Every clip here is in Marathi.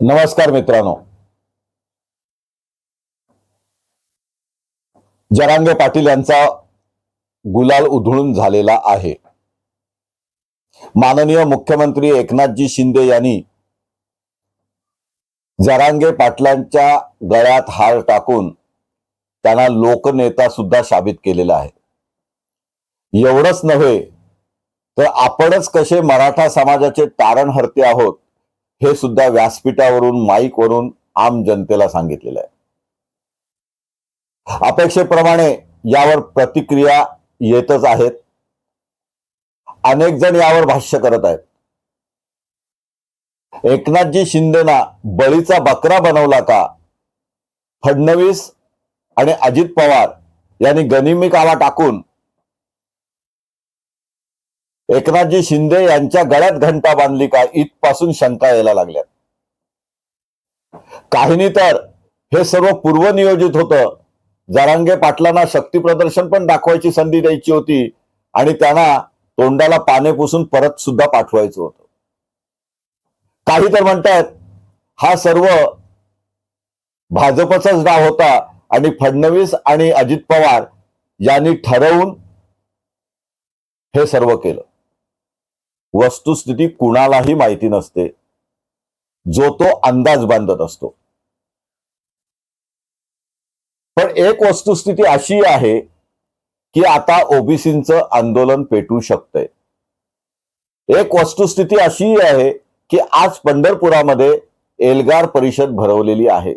नमस्कार मित्रांनो. जरांगे पाटील यांचा गुलाल उधळून झालेला आहे. माननीय मुख्यमंत्री एकनाथजी शिंदे यांनी जरांगे पाटलांच्या गळ्यात हार टाकून त्यांना लोकनेता सुद्धा साबित केलेला आहे. एवढंच नव्हे तर आपणच कसे मराठा समाजाचे तारणहर्ते आहोत हे सुद्धा व्यासपीठावरून माईकवरून आम जनतेला सांगितलेलं आहे. अपेक्षेप्रमाणे यावर प्रतिक्रिया येतच आहेत. अनेक जण यावर भाष्य करत आहेत. एकनाथजी शिंदेना बळीचा बकरा बनवला का? फडणवीस आणि अजित पवार यांनी गनिमी काला टाकून एकनाथजी शिंदे यांच्या गळ्यात घंटा बांधली का? इथपासून शंका यायला लागल्या. काहींनी तर हे सर्व पूर्वनियोजित होतं. जरांगे पाटलांना शक्ती प्रदर्शन पण दाखवायची संधी द्यायची होती आणि त्यांना तोंडाला पाने पुसून परत सुद्धा पाठवायचं होतं. काही तर म्हणतात हा सर्व भाजपचाच डाव होता आणि फडणवीस आणि अजित पवार यांनी ठरवून हे सर्व केलं. वस्तुस्थिती कुणालाही माहिती नसते. जो तो अंदाज बांधत असतो. पण एक वस्तुस्थिती अशी आहे की आता ओबीसींचं आंदोलन पेटू शकतंय. एक वस्तुस्थिती अशी आहे की आज पंढरपुरामध्ये एल्गार परिषद भरवलेली आहे.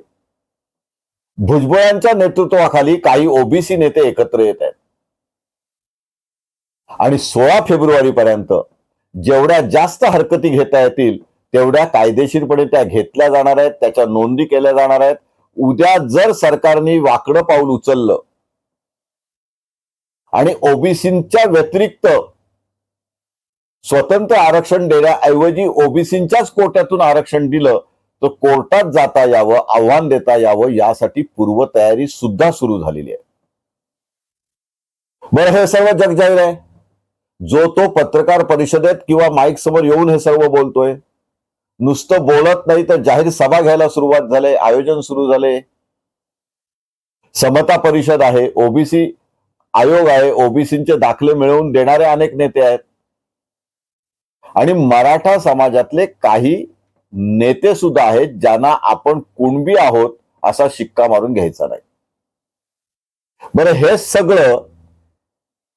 भुजबळांच्या नेतृत्वाखाली काही ओबीसी नेते एकत्र येत आहेत. आणि सोळा फेब्रुवारी पर्यंत जेवढ्या जास्त हरकती घेता येतील तेवढ्या कायदेशीरपणे त्या घेतल्या जाणार आहेत त्याच्या नोंदी केल्या जाणार आहेत. उद्या जर सरकारने वाकडं पाऊल उचललं आणि ओबीसीच्या व्यतिरिक्त स्वतंत्र आरक्षण देण्याऐवजी ओबीसीच्याच कोट्यातून आरक्षण दिलं तर कोर्टात जाता यावं आव्हान देता यावं यासाठी पूर्वतयारी सुद्धा सुरू झालेली आहे. बरं हे सर्व जगजाहीर आहे. जो तो पत्रकार परिषदेत किंवा माईक समोर येऊन हे सर्व बोलतोय. नुसतं बोलत नाही तर जाहीर सभा घ्यायला सुरुवात झाले आयोजन सुरू झाले. समता परिषद आहे ओबीसी आयोग आहे ओबीसीचे दाखले मिळवून देणारे अनेक नेते आहेत. आणि मराठा समाजातले काही नेते सुद्धा आहेत ज्यांना आपण कुणबी आहोत असा शिक्का मारून घ्यायचा नाही. बरं हे सगळं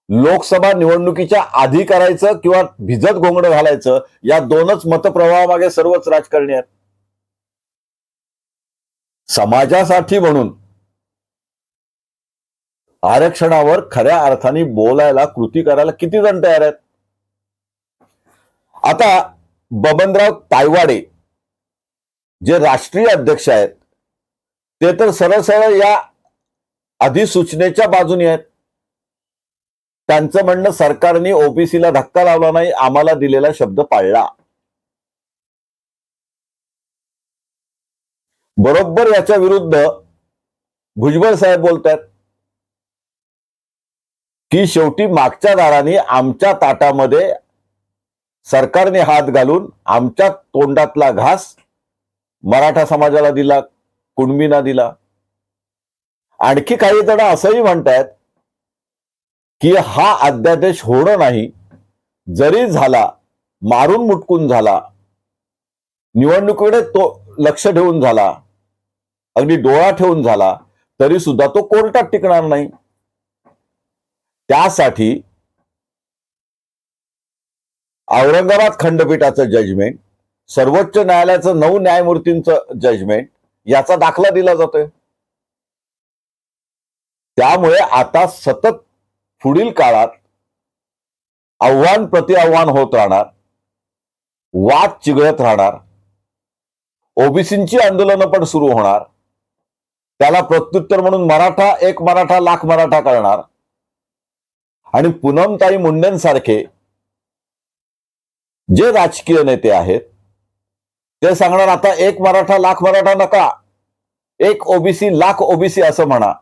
लोकसभा निवडणुकीच्या आधी करायचं किंवा भिजत घोंगडं घालायचं या दोनच मतप्रवाहामागे सर्वच राजकारणी आहेत. समाजासाठी म्हणून आरक्षणावर खऱ्या अर्थाने बोलायला कृती करायला किती जण तयार आहेत? आता बबनराव तायवाडे जे राष्ट्रीय अध्यक्ष आहेत ते तर सरळ सरळ या अधिसूचनेच्या बाजूने आहेत. त्यांचं म्हणणं सरकारने ओबीसीला धक्का लावला नाही आम्हाला दिलेला शब्द पाळला. बरोबर याच्या विरुद्ध भुजबळ साहेब बोलतात की शेवटी मागच्या दाराने आमच्या ताटामध्ये सरकारने हात घालून आमच्या तोंडातला घास मराठा समाजाला दिला कुणबीना दिला. आणखी काही जण असंही म्हणतात की हा अध्यादेश होणं नाही. जरी झाला मारून मुटकून झाला निवडणुकीकडे तो लक्ष ठेवून झाला अगदी डोळा ठेवून झाला तरी सुद्धा तो कोर्टात टिकणार नाही. त्यासाठी औरंगाबाद खंडपीठाचं जजमेंट सर्वोच्च न्यायालयाचं नऊ न्यायमूर्तींचं जजमेंट याचा दाखला दिला जातोय. त्यामुळे आता सतत पुढील काळात आव्हान प्रति आव्हान होत राहणार वाद चिघळत राहणार ओबीसींची आंदोलनं पण सुरू होणार त्याला प्रत्युत्तर म्हणून मराठा एक मराठा लाख मराठा करणार. आणि पूनमताई मुंडेंसारखे जे राजकीय नेते आहेत ते सांगणार आता एक मराठा लाख मराठा नका. एक ओबीसी लाख ओबीसी असं म्हणा.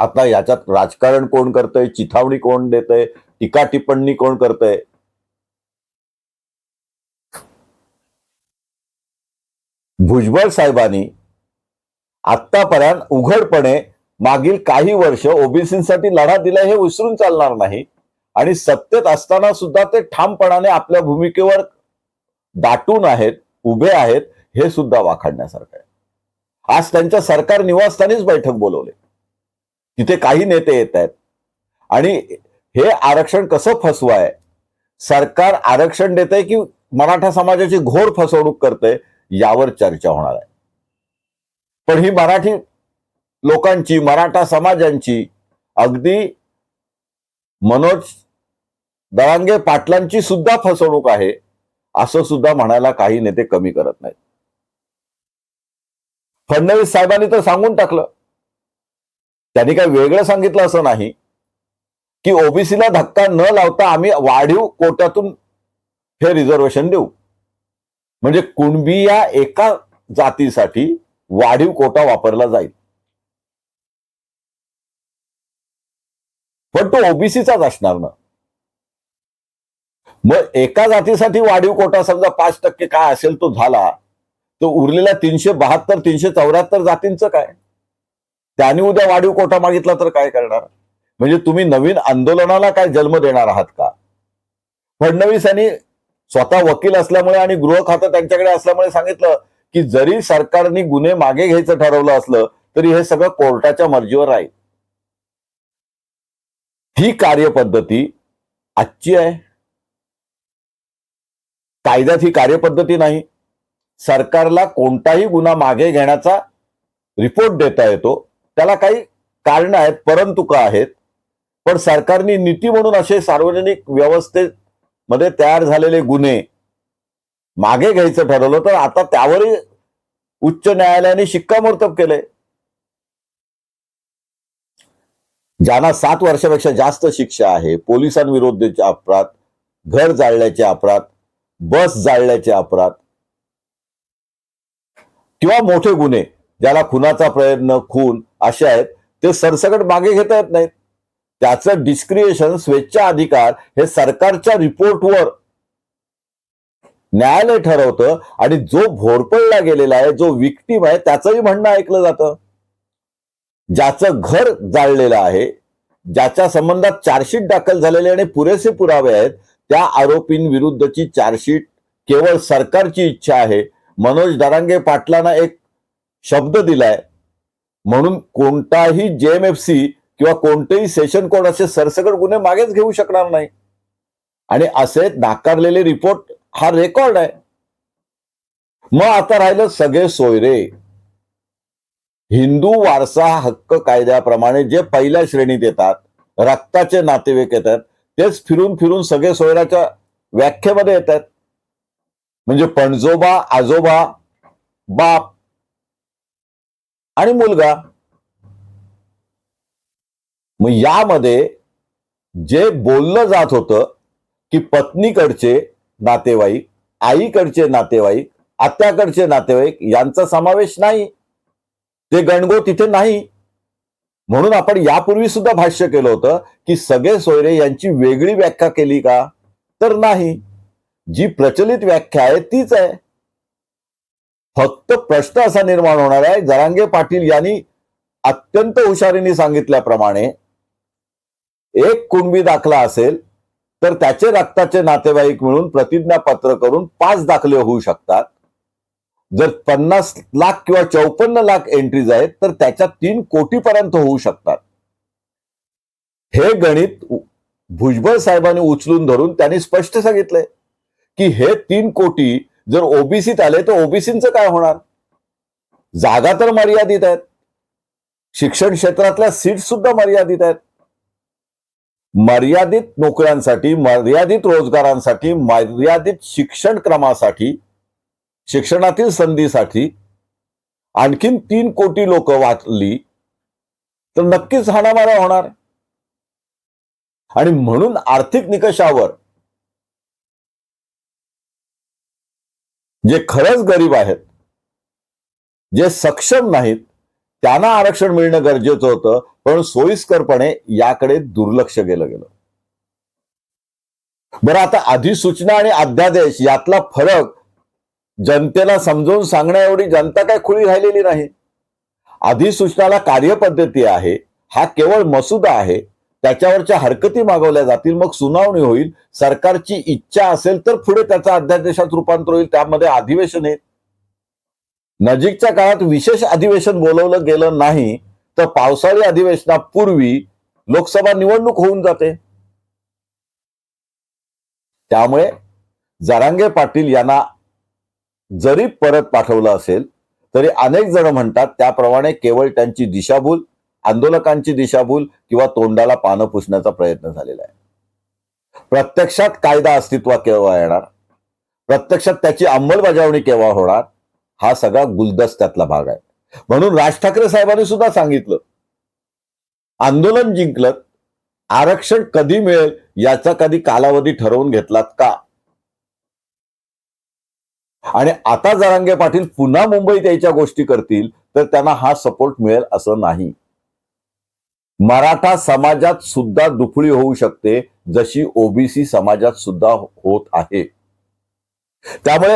आता याच्यात राजकारण कोण करतंय? चिथावणी कोण देतय? टीका टिप्पणी कोण करतंय? भुजबळ साहेबांनी आतापर्यंत उघडपणे मागील काही वर्ष ओबीसीसाठी लढा दिला हे विसरून चालणार नाही. आणि सत्तेत असताना सुद्धा ते ठामपणाने आपल्या भूमिकेवर दाटून आहेत उभे आहेत हे सुद्धा वाखाडण्यासारखं आहे. आज त्यांच्या सरकार निवासस्थानीच बैठक बोलवले. तिथे काही नेते येत आहेत. आणि हे आरक्षण कसं फसवाय? सरकार आरक्षण देत आहे की मराठा समाजाची घोर फसवणूक करते यावर चर्चा होणार आहे. पण ही मराठी लोकांची मराठा समाजांची अगदी मनोज दळांगे पाटलांची सुद्धा फसवणूक आहे असं सुद्धा म्हणायला काही नेते कमी करत नाहीत. फडणवीस साहेबांनी तर सांगून टाकलं. त्यांनी काही वेगळं सांगितलं असं नाही की ओबीसीला धक्का न लावता आम्ही वाढीव कोट्यातून हे रिझर्वेशन देऊ. म्हणजे कुणबी या एका जातीसाठी वाढीव कोटा वापरला जाईल. पण तो ओबीसीचाच असणार ना. मग एका जातीसाठी वाढीव कोटा समजा पाच टक्के काय असेल तो झाला तर उरलेल्या तीनशे बहात्तर तीनशे चौऱ्याहत्तर जातींचं काय? त्यांनी उद्या वाढीव कोटा मागितला तर काय करणार? म्हणजे तुम्ही नवीन आंदोलनाला काय जन्म देणार आहात का? फडणवीस यांनी स्वतः वकील असल्यामुळे आणि गृह खातं त्यांच्याकडे असल्यामुळे सांगितलं की जरी सरकारने गुन्हे मागे घ्यायचं ठरवलं असलं तरी हे सगळं कोर्टाच्या मर्जीवर राहील. ही कार्यपद्धती आजची आहे. कायद्यात ही कार्यपद्धती नाही. सरकारला कोणताही गुन्हा मागे घेण्याचा रिपोर्ट देता येतो. त्याला काही कारण आहेत परंतु का आहेत. पण सरकारने नीती म्हणून असे सार्वजनिक व्यवस्थेमध्ये तयार झालेले गुन्हे मागे घ्यायचं ठरवलं तर आता त्यावरही उच्च न्यायालयाने शिक्कामोर्तब केलंय. ज्यांना सात वर्षापेक्षा जास्त शिक्षा आहे पोलिसांविरुद्धचे अपराध घर जाळल्याचे अपराध बस जाळल्याचे अपराध किंवा मोठे गुन्हे ज्याला खुनाचा प्रयत्न खून असे आहेत ते सरसकट मागे घेता येत नाहीत. त्याचं डिस्क्रिएशन स्वेच्छा अधिकार हे सरकारच्या रिपोर्टवर न्यायालय ठरवतं आणि जो भोरपळला गेलेला आहे जो विक्टीम आहे त्याचंही म्हणणं ऐकलं जातं. ज्याचं घर जाळलेलं आहे ज्याच्या संबंधात चार्जशीट दाखल झालेले आणि पुरेसे पुरावे आहेत त्या आरोपींविरुद्धची चार्जशीट केवळ सरकारची इच्छा आहे. मनोज दरांगे पाटलांना एक शब्द दिलाय म्हणून कोणताही जेएमएफसी किंवा कोणतेही सेशन कोर्ट असे सरसकट गुन्हे मागेच घेऊ शकणार नाही. आणि असे नाकारलेले रिपोर्ट हा रेकॉर्ड आहे. मग आता राहिलं सगळे सोयरे. हिंदू वारसा हक्क कायद्याप्रमाणे जे पहिल्या श्रेणीत येतात रक्ताचे नातेवाईक येतात तेच फिरून फिरून सगळे सोयऱ्याच्या व्याख्येमध्ये येतात. म्हणजे पणजोबा आजोबा बाप आणि मुलगा. मग यामध्ये जे बोललं जात होतं की पत्नीकडचे नातेवाईक आईकडचे नातेवाईक आत्याकडचे नातेवाईक यांचा समावेश नाही. ते गणगो तिथे नाही. म्हणून आपण यापूर्वी सुद्धा भाष्य केलं होतं की सगळे सोयरे यांची वेगळी व्याख्या केली का? तर नाही. जी प्रचलित व्याख्या आहे तीच आहे. फक्त प्रश्न असा निर्माण होणार आहे. जरांगे पाटील यांनी अत्यंत हुशारीने सांगितल्याप्रमाणे एक कुणबी दाखला असेल तर त्याचे रक्ताचे नातेवाईक मिळून प्रतिज्ञापत्र करून पाच दाखले होऊ शकतात. जर पन्नास लाख किंवा चौपन्न लाख एंट्रीज आहेत तर त्याच्या तीन कोटीपर्यंत होऊ शकतात. हे गणित भुजबळ साहेबांनी उचलून धरून त्यांनी स्पष्ट सांगितलंय की हे तीन कोटी जर ओबीसीत आले तर ओबीसीचं काय होणार? जागा तर मर्यादित आहेत. शिक्षण क्षेत्रातल्या सीट सुद्धा मर्यादित आहेत. मर्यादित नोकऱ्यांसाठी मर्यादित रोजगारांसाठी मर्यादित शिक्षण क्रमासाठी शिक्षणातील संधीसाठी आणखीन तीन कोटी लोक वाचली तर नक्कीच हाणामारा होणार. आणि म्हणून आर्थिक निकषावर जे खरंच गरीब आहेत जे सक्षम नाहीत त्यांना आरक्षण मिळणं गरजेचं होतं पण सोयीस्करपणे याकडे दुर्लक्ष केलं गेलं. बरं आता अधिसूचना आणि अध्यादेश यातला फरक जनतेला समजून सांगण्या एवढी जनता काय खुली राहिलेली नाही. अधिसूचनाला कार्यपद्धती आहे हा केवळ मसुदा आहे त्याच्यावरच्या हरकती मागवल्या जातील मग सुनावणी होईल सरकारची इच्छा असेल तर पुढे त्याचा अध्यादेशात रूपांतर होईल त्यामध्ये अधिवेशन येईल. नजीकच्या काळात विशेष अधिवेशन बोलवलं गेलं नाही तर पावसाळी अधिवेशनापूर्वी लोकसभा निवडणूक होऊन जाते. त्यामुळे जरांगे पाटील यांना जरी परत पाठवलं असेल तरी अनेक जण म्हणतात त्याप्रमाणे केवळ त्यांची दिशाभूल आंदोलकांची दिशाभूल किंवा तोंडाला पानं पुसण्याचा प्रयत्न झालेला आहे. प्रत्यक्षात कायदा अस्तित्वात केव्हा येणार? प्रत्यक्षात त्याची अंमलबजावणी केव्हा होणार? हा सगळा गुलदस्त्यातला भाग आहे. म्हणून राज ठाकरे साहेबांनी सुद्धा सांगितलं आंदोलन जिंकलं आरक्षण कधी मिळेल याचा कधी कालावधी ठरवून घेतलात का? आणि आता जरांगे पाटील पुन्हा मुंबईत यायच्या गोष्टी करतील तर त्यांना हा सपोर्ट मिळेल असं नाही. मराठा समाजात सुद्धा दुफळी होऊ शकते जशी ओबीसी समाजात सुद्धा होत आहे. त्यामुळे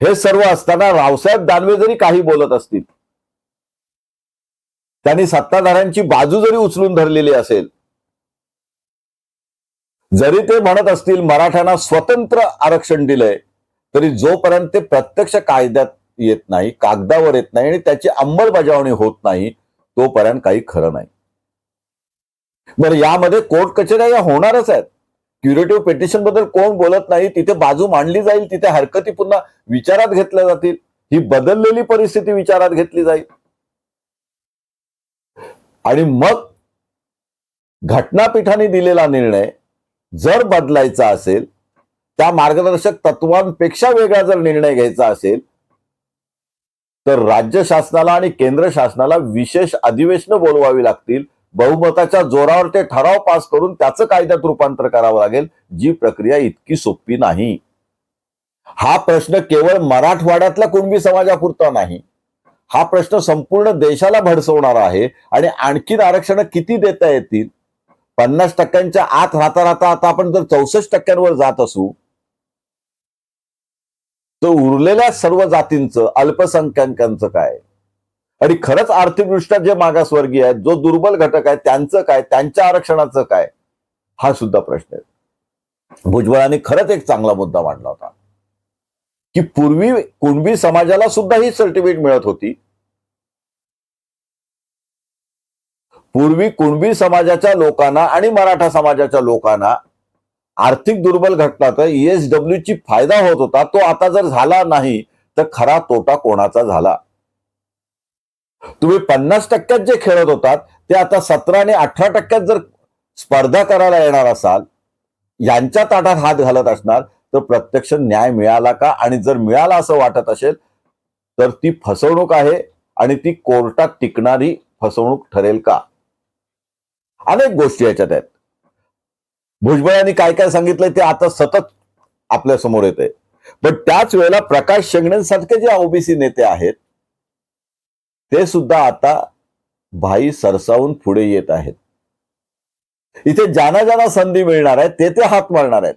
हे सर्व असताना रावसाहेब दानवे जरी काही बोलत असतील त्यांनी सत्ताधाऱ्यांची बाजू जरी उचलून धरलेली असेल जरी ते म्हणत असतील मराठ्यांना स्वतंत्र आरक्षण दिलंय तरी जोपर्यंत ते प्रत्यक्ष कायद्यात येत नाही कागदावर येत नाही आणि त्याची अंमलबजावणी होत नाही तोपर्यंत काही खरं नाही. बरं यामध्ये कोर्ट कचेऱ्या या होणारच आहेत. क्युरेटिव्ह पेटिशनबद्दल कोण बोलत नाही तिथे बाजू मांडली जाईल तिथे हरकती पुन्हा विचारात घेतल्या जातील. ही बदललेली परिस्थिती विचारात घेतली जाईल. आणि मग घटनापीठाने दिलेला निर्णय जर बदलायचा असेल त्या मार्गदर्शक तत्वांपेक्षा वेगळा जर निर्णय घ्यायचा असेल तर राज्य शासनाला आणि केंद्र शासनाला विशेष अधिवेशनं बोलवावी लागतील. बहुमताच्या जोरावर ते ठराव पास करून त्याचं कायद्यात रूपांतर करावं लागेल. जी प्रक्रिया इतकी सोपी नाही. हा प्रश्न केवळ मराठवाड्यातल्या कुणबी समाजापुरता नाही. हा प्रश्न संपूर्ण देशाला भडसवणारा आहे आणि आणखीन आरक्षण किती देता येतील? पन्नास टक्क्यांच्या आत राहता राहता आता आपण जर चौसष्ट टक्क्यांवर जात असू तर उरलेल्या सर्व जातींचं अल्पसंख्याकांचं काय? आणि खरंच आर्थिकदृष्ट्या जे मागासवर्गीय आहेत जो दुर्बल घटक आहे त्यांचं काय? त्यांच्या आरक्षणाचं काय? हा सुद्धा प्रश्न आहे. भुजबळांनी खरंच एक चांगला मुद्दा मांडला होता. की पूर्वी कुणबी समाजाला सुद्धा ही सर्टिफिकेट मिळत होती. पूर्वी कुणबी समाजाच्या लोकांना आणि मराठा समाजाच्या लोकांना आर्थिक दुर्बल घटकाचा ईएसडब्ल्यू ची फायदा होत होता तो आता जर झाला नाही तर खरा तोटा कोणाचा झाला? तुम्ही पन्नास टक्क्यात जे खेळत होतात ते आता सतरा आणि अठरा टक्क्यात जर स्पर्धा करायला येणार असाल यांच्या ताटात हात घालत असणार तर प्रत्यक्ष न्याय मिळाला का? आणि जर मिळाला असं वाटत असेल तर ती फसवणूक आहे आणि ती कोर्टात टिकणारी फसवणूक ठरेल का? अनेक गोष्टी याच्यात आहेत. भुजबळांनी काय काय सांगितलंय ते आता सतत आपल्यासमोर येत आहे पण त्याच वेळेला प्रकाश शेंगण्यांसारखे जे ओबीसी नेते आहेत ते सुद्धा आता भाई सरसावून पुढे येत आहेत. इथे ज्यांना ज्यांना संधी मिळणार आहे ते ते हात मारणार आहेत.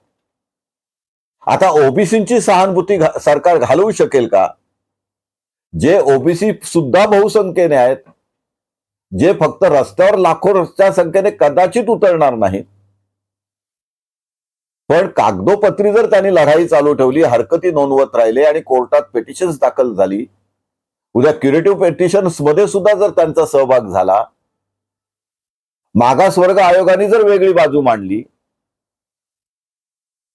आता ओबीसीची सहानुभूती सरकार घालवू शकेल का? जे ओबीसी सुद्धा बहुसंख्येने आहेत जे फक्त रस्त्यावर लाखो रस्त्या संख्येने कदाचित उतरणार नाहीत पण कागदोपत्री जर त्यांनी लढाई चालू ठेवली हरकती नोंदवत राहिले आणि कोर्टात पेटिशन्स दाखल झाली उद्या क्युरेटिव्ह पेटिशन्समध्ये सुद्धा जर त्यांचा सहभाग झाला मागासवर्ग आयोगाने जर वेगळी बाजू मांडली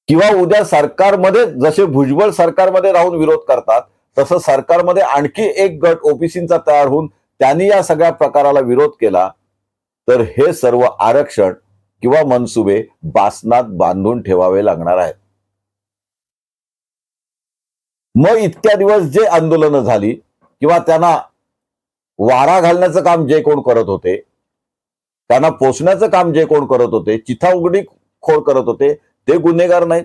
किंवा उद्या सरकारमध्ये जसे भुजबळ सरकारमध्ये राहून विरोध करतात तसं सरकारमध्ये आणखी एक गट ओबीसींचा तयार होऊन त्यांनी या सगळ्या प्रकाराला विरोध केला तर हे सर्व आरक्षण किंवा मनसुबे बासनात बांधून ठेवावे लागणार आहेत. मग इतक्या दिवस जे आंदोलनं झाली किंवा त्यांना वारा घालण्याचं काम जे कोण करत होते त्यांना पोचण्याचं काम जे कोण करत होते चिथा उघडी खोड करत होते ते गुन्हेगार नाहीत.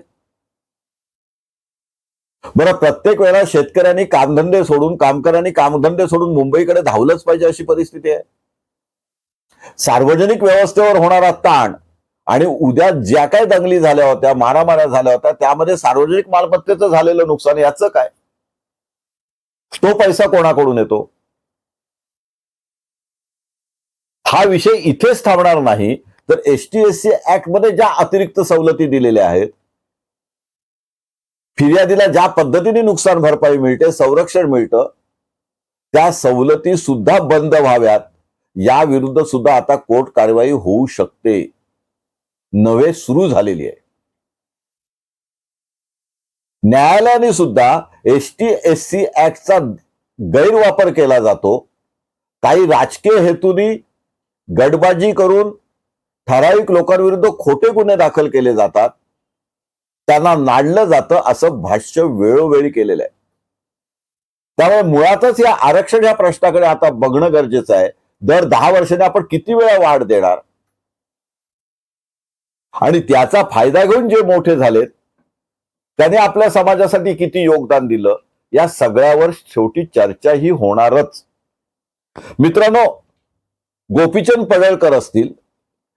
बरं प्रत्येक वेळेला शेतकऱ्यांनी कामधंदे सोडून कामकऱ्यांनी कामधंदे सोडून मुंबईकडे धावलंच पाहिजे अशी परिस्थिती आहे. सार्वजनिक व्यवस्थेवर होणारा ताण आणि उद्या ज्या काही दंगली झाल्या होत्या मारामाऱ्या झाल्या होत्या त्यामध्ये सार्वजनिक मालमत्तेचं झालेलं नुकसान याचं काय? तो पैसा कोणाकडून येतो? हा विषय इथेच थांबणार नाही. तर एसटीएससी ऍक्टमध्ये ज्या अतिरिक्त सवलती दिलेल्या आहेत फिर्यादीला ज्या पद्धतीने नुकसान भरपाई मिळते संरक्षण मिळतं त्या सवलती सुद्धा बंद व्हाव्यात. या विरुद्ध सुद्धा आता कोर्ट कारवाई होऊ शकते. नवे सुरू झालेली आहे. न्यायालयाने सुद्धा एस टी एस सी ऍक्टचा गैरवापर केला जातो. काही राजकीय हेतूनी गडबाजी करून ठराविक लोकांविरुद्ध खोटे गुन्हे दाखल केले जातात. त्यांना नाडलं जातं असं भाष्य वेळोवेळी केलेलं आहे. त्यामुळे मुळातच या आरक्षण या प्रश्नाकडे आता बघणं गरजेचं आहे. दर दहा वर्षाने आपण किती वेळा वाढ देणार? आणि त्याचा फायदा घेऊन जे मोठे झालेत त्याने आपल्या समाजासाठी किती योगदान दिलं या सगळ्यावर शेवटी चर्चा ही होणारच. मित्रांनो गोपीचंद पडळकर असतील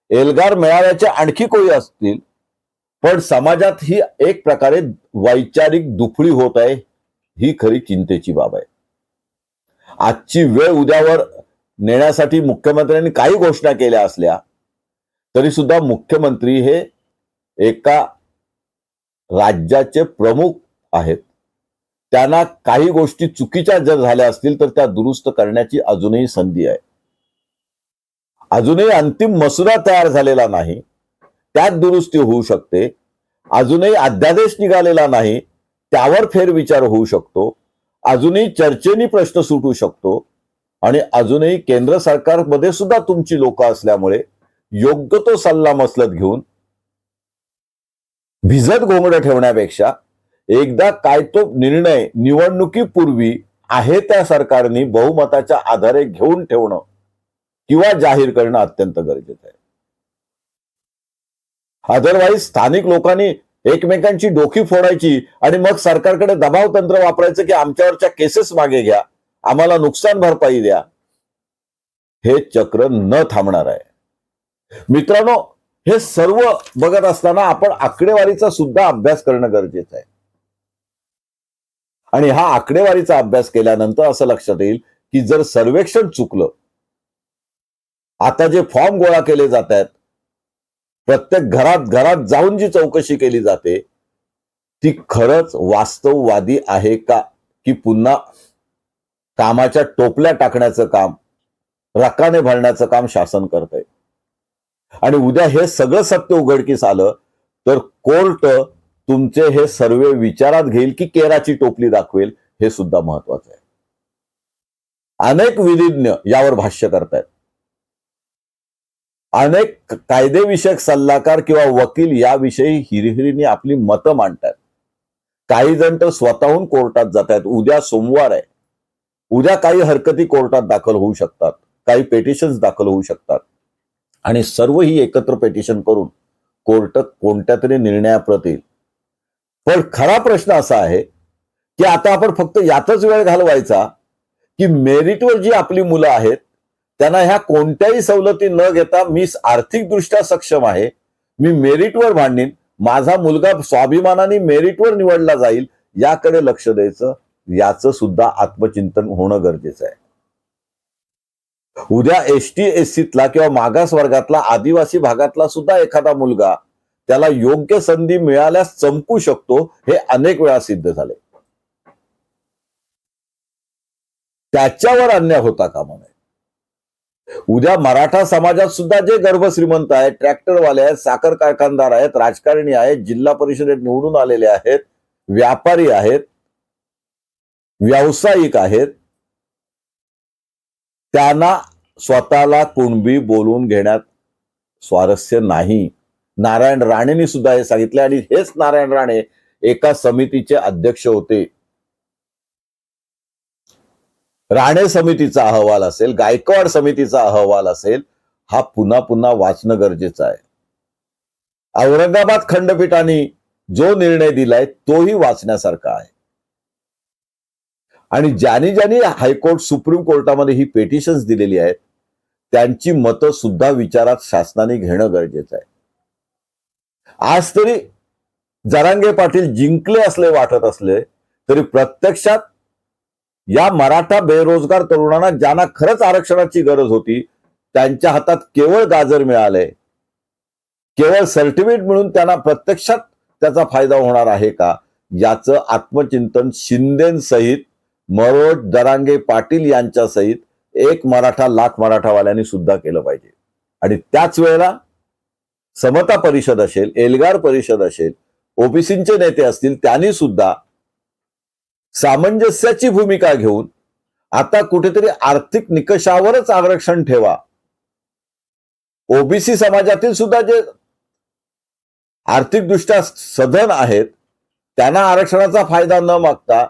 एल्गार मेळाव्याचे आणखी कोणी असतील पण समाजात ही एक प्रकारे वैचारिक दुफळी होत आहे ही खरी चिंतेची बाब आहे. आजची वेळ उद्यावर नेण्यासाठी मुख्यमंत्र्यांनी काही घोषणा केल्या असल्या तरी सुद्धा मुख्यमंत्री हे एका राज्याचे प्रमुख आहेत. त्यांना काही गोष्टी चुकीच्या जर झाल्या असतील तर त्या दुरुस्त करण्याची अजूनही संधी आहे. अजूनही अंतिम मसुदा तयार झालेला नाही. त्यात दुरुस्ती होऊ शकते. अजूनही अध्यादेश निघालेला नाही. त्यावर फेरविचार होऊ शकतो. अजूनही चर्चेनी प्रश्न सुटू शकतो. आणि अजूनही केंद्र सरकारमध्ये सुद्धा तुमची लोक असल्यामुळे योग्य तो सल्ला मसलत घेऊन भिजत घोंगडं ठेवण्यापेक्षा एकदा काय तो निर्णय निवडणुकीपूर्वी आहे त्या सरकारने बहुमताच्या आधारे घेऊन ठेवणं किंवा जाहीर करणं अत्यंत गरजेचं आहे. अदरवाईज स्थानिक लोकांनी एकमेकांची डोकी फोडायची आणि मग सरकारकडे दबाव तंत्र वापरायचं की आमच्यावरच्या केसेस मागे घ्या. आम्हाला नुकसान भरपाई द्या. हे चक्र न थांबणार आहे. मित्रांनो हे सर्व बघत असताना आपण आकडेवारीचा सुद्धा अभ्यास करणं गरजेचं आहे. आणि हा आकडेवारीचा अभ्यास केल्यानंतर असं लक्षात येईल की जर सर्वेक्षण चुकलं आता जे फॉर्म गोळा केले जात आहेत प्रत्येक घरात घरात जाऊन जी चौकशी केली जाते ती खरंच वास्तववादी आहे का? की पुन्हा कामाच्या टोपल्या टाकण्याचं काम रकाने भरण्याचं काम शासन करत आणि उद्या हे सगळं सत्य उघडकीस आलं तर कोर्ट तुमचे हे सर्वे विचारात घेईल की केराची टोपली दाखवेल हे सुद्धा महत्वाचं आहे. अनेक विधिज्ञ यावर भाष्य करतायत. अनेक कायदेविषयक सल्लागार किंवा वकील याविषयी हिरहिरीने आपली मतं मांडतात काही जण तर स्वतःहून कोर्टात जात आहेत उद्या सोमवार आहे. उद्या काही हरकती कोर्टात दाखल होऊ शकतात काही पेटिशन्स दाखल होऊ शकतात. आणि सर्व ही एकत्र पेटिशन करून कोर्ट कोणत्या तरी निर्णयाप्रत येईल पण खरा प्रश्न असा आहे की आता आपण फक्त यातच वेळ घालवायचा की मेरिटवर जी आपली मुलं आहेत त्यांना ह्या कोणत्याही सवलती न घेता मी आर्थिकदृष्ट्या सक्षम आहे मी मेरिटवर भांडीन माझा मुलगा स्वाभिमानाने मेरिटवर निवडला जाईल याकडे लक्ष द्यायचं याचं सुद्धा आत्मचिंतन होणं गरजेचं आहे. उद्या एस टी एस सीतला किंवा मागास वर्गातला आदिवासी भागातला सुद्धा एखादा मुलगा त्याला योग्य संधी मिळाल्यास चमकू शकतो हे अनेक वेळा सिद्ध झाले त्याच्यावर अन्याय होता कामा नये उद्या मराठा समाजात सुद्धा जे गर्भश्रीमंत आहेत ट्रॅक्टरवाले आहेत साखर कारखानदार आहेत राजकारणी आहेत जिल्हा परिषदेत निवडून आलेले आहेत व्यापारी आहेत व्यावसायिक आहेत. त्यांना स्वतःला कुणबी बोलून घेण्यात स्वारस्य नाही. नारायण राणेंनी सुद्धा हे सांगितले आणि हेच नारायण राणे एका समितीचे अध्यक्ष होते. राणे समितीचा अहवाल असेल गायकवाड समितीचा अहवाल असेल हा पुन्हा पुन्हा वाचणं गरजेचं आहे. औरंगाबाद खंडपीठाने जो निर्णय दिलाय तोही वाचण्यासारखा आहे. आणि ज्यांनी ज्यांनी हायकोर्ट सुप्रीम कोर्टामध्ये ही पेटिशन्स दिलेली आहेत त्यांची मतं सुद्धा विचारात शासनाने घेणं गरजेचं आहे. आज तरी जरांगे पाटील जिंकले असले वाटत असले तरी प्रत्यक्षात या मराठा बेरोजगार तरुणांना ज्यांना खरंच आरक्षणाची गरज होती त्यांच्या हातात केवळ गाजर मिळाले. केवळ सर्टिफिकेट मिळून त्यांना प्रत्यक्षात त्याचा फायदा होणार आहे का? याचं आत्मचिंतन शिंदेसहित मरोड दरांगे पाटील यांच्या सहित एक मराठा लाख मराठावाल्यांनी सुद्धा केलं पाहिजे. आणि त्याच वेळेला समता परिषद असेल एल्गार परिषद असेल ओबीसीचे नेते असतील त्यांनी सुद्धा सामंजस्याची भूमिका घेऊन आता कुठेतरी आर्थिक निकषावरच आरक्षण ठेवा. ओबीसी समाजातील सुद्धा जे आर्थिकदृष्ट्या सधन आहेत त्यांना आरक्षणाचा फायदा न मागता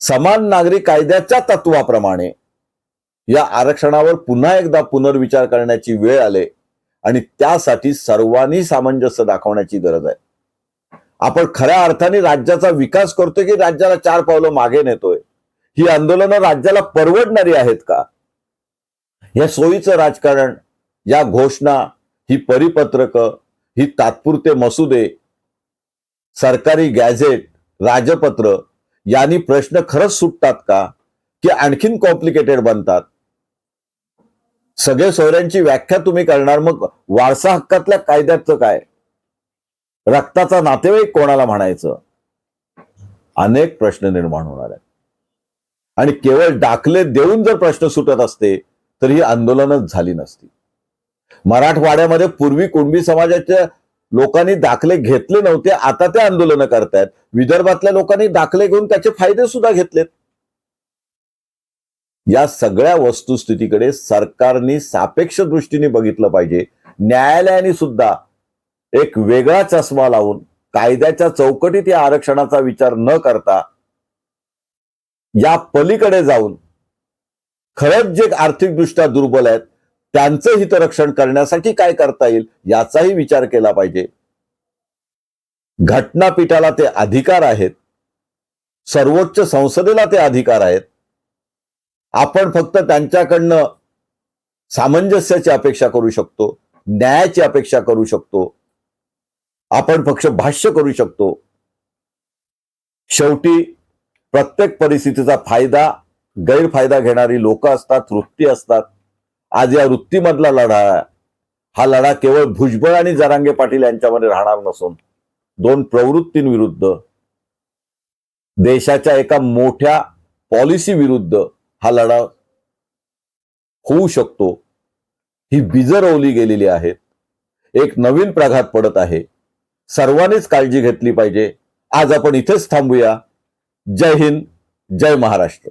समान नागरिक कायद्याच्या तत्वाप्रमाणे या आरक्षणावर पुन्हा एकदा पुनर्विचार करण्याची वेळ आले आणि त्यासाठी सर्वांनी सामंजस्य दाखवण्याची गरज आहे. आपण खऱ्या अर्थाने राज्याचा विकास करतोय की राज्याला चार पावलं मागे नेतोय? ही आंदोलनं राज्याला परवडणारी आहेत का? या सोयीचं राजकारण या घोषणा ही परिपत्रक ही तात्पुरते मसुदे सरकारी गॅझेट राजपत्र यांनी प्रश्न खरंच सुटतात का? की आणखीन कॉम्प्लिकेटेड बनतात? सगळे सोयऱ्यांची व्याख्या तुम्ही करणार मग वारसा हक्कातल्या कायद्याचं काय? रक्ताचा नातेवाईक कोणाला म्हणायचं? अनेक प्रश्न निर्माण होणार आहेत. आणि केवळ दाखले देऊन जर प्रश्न सुटत असते तर ही आंदोलनच झाली नसती. मराठवाड्यामध्ये पूर्वी कुणबी समाजाच्या लोकांनी दाखले घेतले नव्हते आता ते आंदोलन करतायत. विदर्भातल्या लोकांनी दाखले घेऊन त्याचे फायदे सुद्धा घेतलेत. या सगळ्या वस्तुस्थितीकडे सरकारने सापेक्ष दृष्टीने बघितलं पाहिजे. न्यायालयाने सुद्धा एक वेगळा चष्मा लावून कायद्याच्या चौकटीत या आरक्षणाचा विचार न करता या पलीकडे जाऊन खरंच जे आर्थिकदृष्ट्या दुर्बल आहेत त्यांचं हितरक्षण करण्यासाठी काय करता येईल याचाही विचार केला पाहिजे. घटनापीठाला ते अधिकार आहेत. सर्वोच्च संसदेला ते अधिकार आहेत. आपण फक्त त्यांच्याकडनं सामंजस्याची अपेक्षा करू शकतो न्यायाची अपेक्षा करू शकतो. आपण फक्त भाष्य करू शकतो. शेवटी प्रत्येक परिस्थितीचा फायदा गैरफायदा घेणारी लोक असतात वृत्ती असतात. आज या वृत्तीमधला लढा हा लढा केवळ भुजबळ आणि जरांगे पाटील यांच्यामध्ये राहणार नसून दोन प्रवृत्तींविरुद्ध देशाच्या एका मोठ्या पॉलिसी विरुद्ध हा लढा होऊ शकतो. ही बीजं रोवली गेलेली आहेत. एक नवीन प्रघात पडत आहे. सर्वांनीच काळजी घेतली पाहिजे. आज आपण इथेच थांबूया. जय हिंद जय महाराष्ट्र.